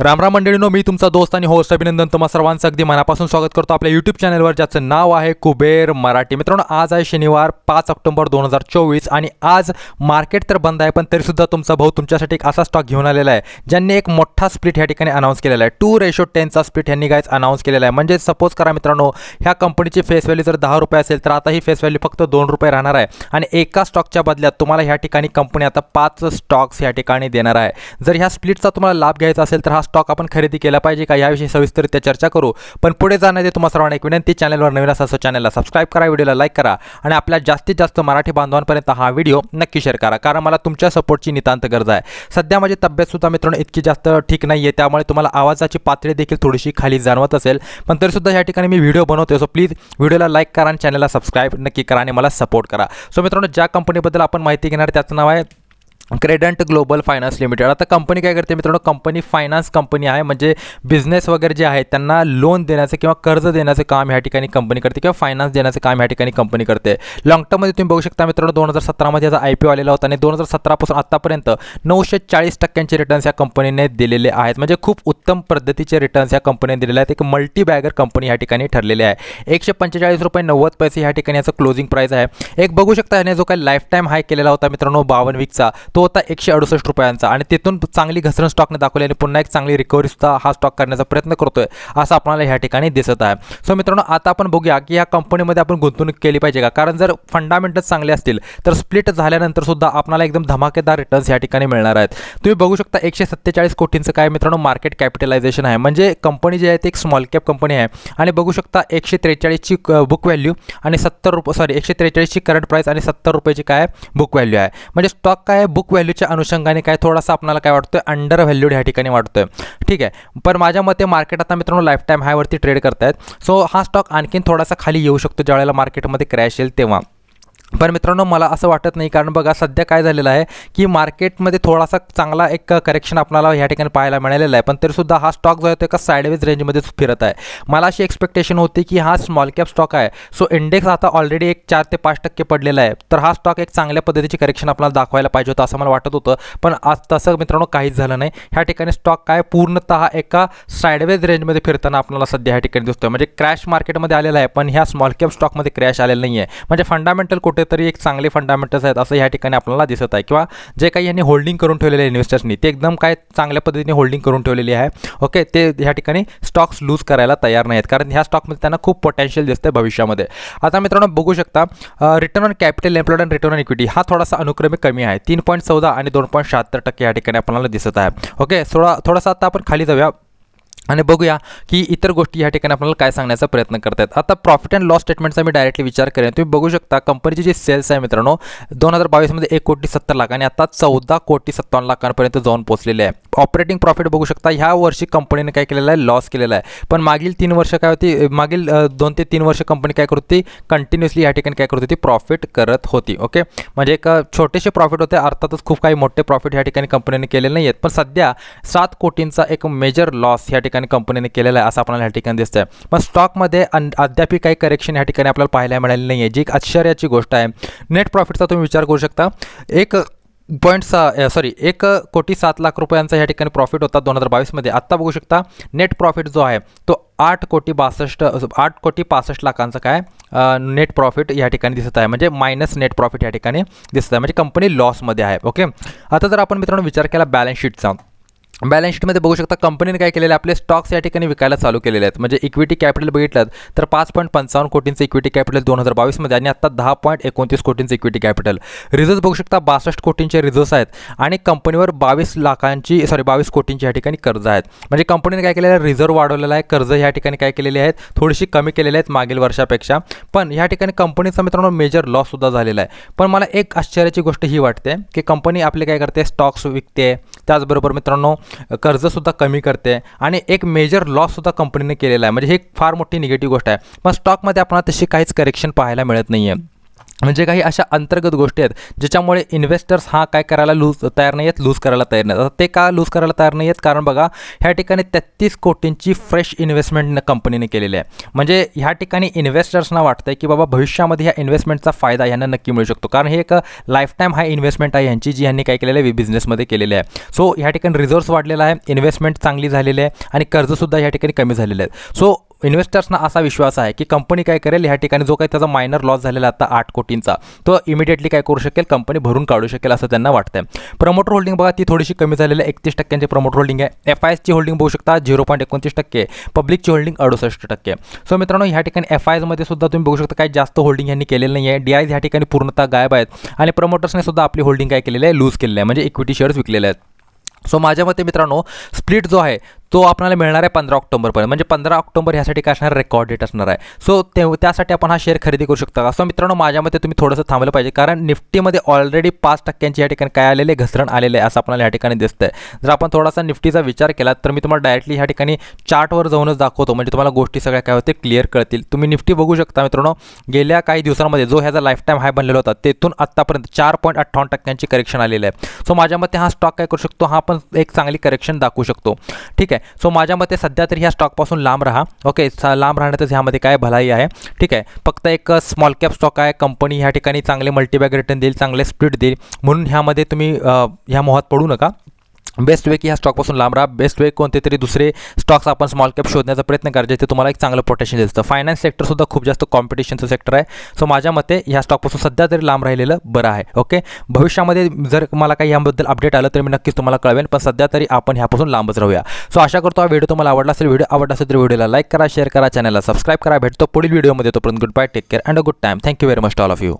रामराम मंडळीनो मी तुमचा दोस्त आणि होस्ट अभिनंदन तुम्हा सर्वांचं. अगदी मनापासून स्वागत करतो आपल्या यूट्यूब चॅनलवर ज्याचं नाव आहे कुबेर मराठी. मित्रांनो आज आहे शनिवार पाच ऑक्टोबर दोन हजार चोवीस आणि आज मार्केट तर बंद आहे पण तरीसुद्धा तुमचा भाऊ तुमच्यासाठी एक असा स्टॉक घेऊन आलेला आहे ज्यांनी एक मोठा स्प्लिट ह्या ठिकाणी अनाऊन्स केलेला आहे. टू रेशो टेनचा स्प्लिट यांनी गायच अनाऊन्स केलेला आहे. म्हणजे सपोज करा मित्रांनो ह्या कंपनीची फेस व्हॅल्यू जर दहा रुपये असेल तर आता ही फेस व्हॅल्यू फक्त दोन रुपये राहणार आहे. आणि एका स्टॉकच्या बदल्यात तुम्हाला ह्या ठिकाणी कंपनी आता पाच स्टॉक्स ह्या ठिकाणी देणार आहे. जर ह्या स्प्लिटचा तुम्हाला लाभ घ्यायचा असेल तर हा स्टॉक आपण खरेदी केला पाहिजे का याविषयी सविस्तरित्या चर्चा करू. पण पुढे जाण्याचे तुम्हाला सर्वांना एक विनंती चॅनलवर नवीन असा चॅनलला सबस्क्राईब करा व्हिडिओला लाईक करा आणि आपल्या जास्तीत जास्त मराठी बांधवांपर्यंत हा व्हिडिओ नक्की शेअर करा. कारण मला तुमच्या सपोर्टची नितांत गरज आहे. सध्या माझी तब्येतसुद्धा मित्रांनो इतकी जास्त ठीक नाही आहे त्यामुळे तुम्हाला आवाजाची पातळी देखील थोडीशी खाली जाणवत असेल. पण तरीसुद्धा या ठिकाणी मी व्हिडिओ बनवतो सो प्लीज व्हिडिओला लाईक करा आणि चॅनलला सबस्क्राईब नक्की करा आणि मला सपोर्ट करा. सो मित्रांनो ज्या कंपनीबद्दल आपण माहिती घेणार त्याचं नाव आहे क्रेडंट ग्लोबल फायनान्स लिमिटेड. आता कंपनी काय करते मित्रांनो? कंपनी फायनान्स कंपनी आहे म्हणजे बिझनेस वगैरे जे आहे त्यांना लोन देण्याचं किंवा कर्ज देण्याचं काम ह्या ठिकाणी कंपनी करते किंवा फायनान्स देण्याचं काम ह्या ठिकाणी कंपनी करते. लॉंग टर्ममध्ये तुम्ही बघू शकता मित्रांनो दोन हजार सतरामध्ये याचा आय पी ओ आलेला होता आणि दोन हजार सतरापासून आत्तापर्यंत नऊशे चाळीस टक्क्यांचे रिटर्न्स या कंपनीने दिलेले आहेत. म्हणजे खूप उत्तम पद्धतीचे रिटर्न्स या कंपनीने दिलेले आहेत. एक मल्टी बॅगर कंपनी ह्या ठिकाणी ठरलेली आहे. एकशे पंचेचाळीस रुपये नव्वद पैसे ह्या ठिकाणी याचं क्लोजिंग प्राईस आहे. एक बघू शकता याने जो काही लाईफ टाईम हाय केलेला होता मित्रांनो बावन्न वीकचा तो होता एकशे अडुसष्ट रुपयांचा. आणि तिथून चांगली घसरण स्टॉकने दाखवली आणि पुन्हा एक चांगली रिकव्हरीसुद्धा हा स्टॉक करण्याचा प्रयत्न करतोय असं आपल्याला ह्या ठिकाणी दिसत आहे. सो मित्रांनो आता आपण बघूया की या कंपनीमध्ये आपण गुंतवणूक केली पाहिजे का? कारण जर फंडामेंटल्स चांगले असतील तर स्प्लिट झाल्यानंतर सुद्धा आपल्याला एकदम धमाकेदार रिटर्न्स या ठिकाणी मिळणार आहेत. तुम्ही बघू शकता एकशे सत्तेचाळीस कोटींचं काय मित्रांनो मार्केट कॅपिटलायझेशन आहे. म्हणजे कंपनी जी आहे ती एक स्मॉल कॅप कंपनी आहे. आणि बघू शकता एकशे त्रेचाळीसची बुक व्हॅल्यू आणि सत्तर रुपये सॉरी एकशे त्रेचाळीसची करंट प्राईस आणि सत्तर रुपयाची काय बुक व्हॅल्यू आहे. म्हणजे स्टॉक काय बुक व्हॅल्यूच्या अनुषंगाने काय थोडासा आपल्याला काय वाटतोय? अंडर व्हॅल्यूड ह्या ठिकाणी वाटतोय. ठीक आहे. पण माझ्या मते मार्केट आता मित्रांनो लाईफ टाईम हायवरती ट्रेड करतायत. सो हा स्टॉक आणखीन थोडासा खाली येऊ शकतो ज्यावेळेला मार्केटमध्ये क्रॅश येईल तेव्हा. पण मित्रांनो मला असं वाटत नाही कारण बघा सध्या काय झालेलं आहे की मार्केटमध्ये थोडासा चांगला एक करेक्शन आपल्याला ह्या ठिकाणी पाहायला मिळालेला आहे. पण तरीसुद्धा हा स्टॉक जो आहे तो एका साईडवेज रेंजमध्येच फिरत आहे. मला अशी एक्सपेक्टेशन होती की हा स्मॉल कॅप स्टॉक आहे. सो इंडेक्स आता ऑलरेडी एक चार ते पाच टक्के पडलेला आहे. तर हा स्टॉक एक चांगल्या पद्धतीची करेक्शन आपल्याला दाखवायला पाहिजे होतं असं मला वाटत होतं. पण आज तसं मित्रांनो काहीच झालं नाही. ह्या ठिकाणी स्टॉक काय पूर्णतः एका साईडवेज रेंजमध्ये फिरताना आपल्याला सध्या ह्या ठिकाणी दिसतोय. म्हणजे क्रॅश मार्केटमध्ये आलेला आहे पण ह्या स्मॉल कॅप स्टॉकमध्ये क्रॅश आलेलं नाही आहे म्हणजे फंडामेंटल कुठेतरी एक चांगले फंडामेंटल्स आहेत असं या ठिकाणी आपल्याला दिसत आहे. किंवा जे काही यांनी होल्डिंग करून ठेवलेले आहे इन्व्हेस्टर्सनी ते एकदम काय चांगल्या पद्धतीने होल्डिंग करून ठेवलेली आहे. ओके ते ह्या ठिकाणी स्टॉक्स लूज करायला तयार नाहीत. कारण ह्या स्टॉकमध्ये त्यांना खूप पोटेन्शियल दिसतं भविष्यामध्ये. आता मित्रांनो बघू शकता return on capital employed and return on equity हा थोडासा अनुक्रमे कमी आहे. तीन पॉईंट चौदा आणि दोन पॉईंट शहात्तर टक्के या ठिकाणी आपल्याला दिसत आहे. ओके थोडा थोडासा आता आपण खाली जाऊया. आणि बघूया की इतर गोष्टी या ठिकाणी आपल्याला काय सांगण्याचा प्रयत्न करतात आता प्रॉफिट अँड लॉस स्टेटमेंटचा मी डायरेक्टली विचार करेन. तुम्ही बघू शकता कंपनीची जी सेल्स आहे मित्रांनो दोन हजार बावीसमध्ये एक कोटी सत्तर लाख आणि आता चौदा कोटी सत्तावन्न लाखांपर्यंत जाऊन पोहोचलेले आहे. ऑपरेटिंग प्रॉफिट बघू शकता ह्या वर्षी कंपनीने काय केलेलं आहे? लॉस केलेला आहे. पण मागील तीन वर्ष काय होती? मागील दोन ते तीन वर्ष कंपनी काय करत होती? कंटिन्युअसली या ठिकाणी काय करत होती? प्रॉफिट करत होती ओके म्हणजे एक छोटेसे प्रॉफिट होते अर्थातच खूप काही मोठे प्रॉफिट या ठिकाणी कंपनीने केलेले नाही आहेत पण सध्या सात कोटींचा एक मेजर लॉस या ठिकाणी कंपनीने केलेला आहे असं आपल्याला या ठिकाणी दिसतंय. पण स्टॉकमध्ये अद्याप काही करेक्शन या ठिकाणी आपल्याला पाहायला मिळाली नाही आहे जी एक आश्चर्याची गोष्ट आहे. नेट प्रॉफिटचा तुम्ही विचार करू शकता. एक पॉईंट सा सॉरी एक कोटी सात लाख रुपयांचा या ठिकाणी प्रॉफिट होता दोन हजार बावीसमध्ये. आत्ता बघू शकता नेट प्रॉफिट जो आहे तो आठ कोटी बासष्ट आठ कोटी पासष्ट लाखांचा काय नेट प्रॉफिट या ठिकाणी दिसत आहे. म्हणजे मायनस नेट प्रॉफिट या ठिकाणी दिसत आहे. म्हणजे कंपनी लॉसमध्ये आहे ओके आता जर आपण मित्रांनो विचार केला बॅलन्स शीटचा बॅलन्स शीटमध्ये बघू शकता कंपनीने काय केलेलं आहे आपले स्टॉक्स या ठिकाणी विकायला चालू केलेले आहेत. म्हणजे इक्विटी कॅपिटल बघितलं तर पाच पॉईंट पंचावन्न कोटींचं इक्विटी कॅपिटल दोन हजार बावीसमध्ये आणि आता दहा पॉईंट एकोणतीस कोटींचं इक्विटी कॅपिटल रिझर्व्ह बघू शकता बासष्ट कोटींचे रिझर्व्स आहेत आणि कंपनीवर बावीस लाखांची सॉरी बावीस कोटींची या ठिकाणी कर्ज आहेत. म्हणजे कंपनीने काय केलेलं आहे रिझर्व्ह वाढवलेला आहे कर्ज ह्या ठिकाणी काय केलेले आहेत थोडीशी कमी केलेले आहेत मागील वर्षापेक्षा. पण ह्या ठिकाणी कंपनीचा मित्रांनो मेजर लॉससुद्धा झालेला आहे. पण मला एक आश्चर्याची गोष्ट ही वाटते की कंपनी आपले काय करते स्टॉक्स विकते. त्याचबरोबर मित्रांनो कर्जसुद्धा कमी करते आणि एक मेजर लॉससुद्धा कंपनीने केलेला आहे. म्हणजे ही एक फार मोठी निगेटिव्ह गोष्ट आहे. मग स्टॉकमध्ये आपल्याला तशी काहीच करेक्शन पाहायला मिळत नाही आहे म्हणजे काही अशा अंतर्गत गोष्टी आहेत ज्याच्यामुळे इन्व्हेस्टर्स हा काय करायला लूज तयार नाही आहेत लूज करायला तयार नाही आता ते का लूज करायला तयार नाही आहेत कारण बघा ह्या ठिकाणी तेहतीस कोटींची फ्रेश इन्व्हेस्टमेंट कंपनीने केलेली आहे. म्हणजे ह्या ठिकाणी इन्व्हेस्टर्सना वाटतंय की बाबा भविष्यामध्ये ह्या इन्व्हेस्टमेंटचा फायदा ह्यांना नक्की मिळू शकतो. कारण हे एक लाईफ टाईम हा इन्व्हेस्टमेंट आहे यांची जी ह्यांनी काय केलेलं आहे बिझनेसमध्ये केलेली आहे. सो ह्या ठिकाणी रिझर्व्स वाढलेला आहे इन्व्हेस्टमेंट चांगली झालेली आहे आणि कर्जसुद्धा ह्या ठिकाणी कमी झालेले आहेत सो इन्व्हेस्टर्सना असा विश्वास आहे की कंपनी काय करेल ह्या ठिकाणी जो काही त्याचा मायनर लॉस झालेला आता आठ कोटींचा तो इमिडिएटली काय करू शकेल? कंपनी भरून काढू शकेल असं त्यांना वाटतंय. प्रमोटर होल्डिंग बघा ती थोडीशी कमी झालेली आहे. एकतीस टक्क्यांची प्रमोटर होल्डिंग आहे. एफ आय एसची होल्डिंग बघू शकता झिरो पॉईंट एकोणतीस टक्के. पब्लिकची होल्डिंग अडुसष्ट टक्के. सो मित्रांनो ह्या ठिकाणी एफ आय एसमध्ये सुद्धा तुम्ही बघू शकता काही जास्त होल्डिंग यांनी केलेलं नाही आहे डी आयज ह्या ठिकाणी पूर्णतः गायब आहेत. आणि प्रमोटर्सने सुद्धा आपली होल्डिंग काय केलेली आहे? लूज केलेली आहे. म्हणजे इक्विटी शेअर्स विकलेले आहेत. सो माझ्या मते मित्रांनो स्प्लिट जो आहे तो आपल्याला मिळणार आहे पंधरा ऑक्टोबरपर्यंत. म्हणजे पंधरा ऑक्टोबर ह्यासाठी काय असणार? रेकॉर्ड डेट असणार आहे. सो ते त्यासाठी आपण हा शेअर खरेदी करू शकता का? सो मित्रांनो माझ्या मते तुम्ही थोडंसं थांबलं पाहिजे. कारण निफ्टीमध्ये ऑलरेडी पाच टक्क्यांची या ठिकाणी काय आलेले? घसरण आलेले आहे असं आपल्याला या ठिकाणी दिसतंय. जर आपण थोडासा निफ्टीचा विचार केला तर मी तुम्हाला डायरेक्टली ह्या ठिकाणी चार्टवर जाऊनच दाखवतो. म्हणजे तुम्हाला गोष्टी सगळ्या काय होते क्लिअर कळतील. तुम्ही निफ्टी बघू शकता मित्रांनो. गेल्या काही दिवसांमध्ये जो ह्याचा लाईफ टाईम हाय बनलेला होता तेथून आत्तापर्यंत चार पॉईंट अठ्ठावन्न टक्क्यांची करेक्शन आलेलं आहे. सो माझ्या मते हा स्टॉक काय करू शकतो? हा पण एक चांगली करेक्शन दाखवू शकतो. ठीक आहे. सो माझ्या मते सध्या तरी ह्या स्टॉकपासून लांब राहा. ओके लांब राहण्यातच ह्यामध्ये काय भलाई आहे. ठीक आहे. फक्त एक स्मॉल कॅप स्टॉक आहे. कंपनी ह्या ठिकाणी चांगले मल्टीबॅग रिटर्न देईल चांगले स्प्लिट देईल. म्हणून ह्यामध्ये तुम्ही ह्या मोहात पडू नका. बेस्ट वे की ह्या स्टॉकपासून लांब राहा. बेस्ट वे कोणते तरी दुसरे स्टॉक्स आपण स्मॉल कॅप शोधण्याचा प्रयत्न करायचे ते तुम्हाला एक चांगलं पोटेन्शियल दिसतं. फायनान्स सेक्टरसुद्धा खूप जास्त कॉम्पिटिशनचं सेक्टर आहे. सो माझ्या मते ह्या स्टॉकपासून सध्या तरी लांब राहिलेलं बरं आहे ओके भविष्यामध्ये जर मला काही याबद्दल अपडेट आलं तर मी नक्कीच तुम्हाला कळवेन पण सध्या तरी आपण ह्यापासून लांबच राहूया. सो आशा करतो हा व्हिडिओ तुम्हाला आवडला असेल. व्हिडिओ आवडला असेल तर व्हिडिओला लाईक करा शेअर करा चॅनलला सबस्क्राईब करा. भेटतो पुढील व्हिडिओमध्ये तोपर्यंत good bye take care and a good time thank you very much all of you